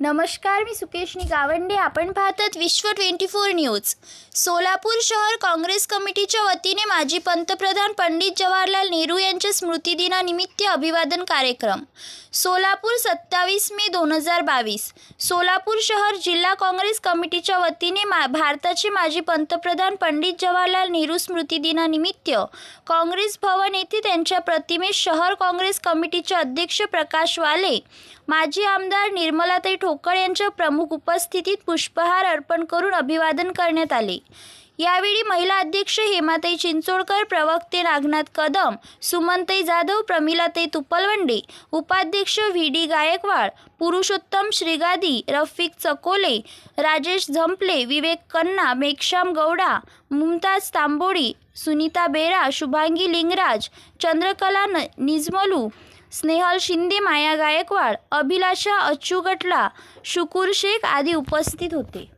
नमस्कार मी सुकेशनी गावंडे. आपण पाहतात विश्व ट्वेंटी फोर न्यूज. सोलापूर शहर काँग्रेस कमिटीच्या वतीने माजी पंतप्रधान पंडित जवाहरलाल नेहरू यांच्या स्मृतिदिनानिमित्त अभिवादन कार्यक्रम. सोलापूर सत्तावीस मे दोन हजार बावीस. सोलापूर शहर जिल्हा काँग्रेस कमिटीच्या वतीने मा भारताचे माजी पंतप्रधान पंडित जवाहरलाल नेहरू स्मृतिदिनानिमित्त काँग्रेस भवन येथे त्यांच्या प्रतिमेस शहर काँग्रेस कमिटीचे अध्यक्ष प्रकाश वाले माजी आमदार निर्मलाताई ठोकळ यांच्या प्रमुख उपस्थितीत पुष्पहार अर्पण करून अभिवादन करण्यात आले. यावेळी महिला अध्यक्ष हेमाताई चिंचोडकर प्रवक्ते नागनाथ कदम सुमनताई जाधव प्रमिलाताई तुपलवंडे उपाध्यक्ष व्ही डी गायकवाड पुरुषोत्तम श्रीगादी रफिक चकोले राजेश झंपले विवेक कन्ना मेघश्याम गौडा मुमताज तांबोडी सुनीता बेरा शुभांगी लिंगराज चंद्रकला न निजमलू स्नेहल शिंदे माया गायकवाड अभिलाषा अच्युगटला शुकूर शेख आदी उपस्थित होते.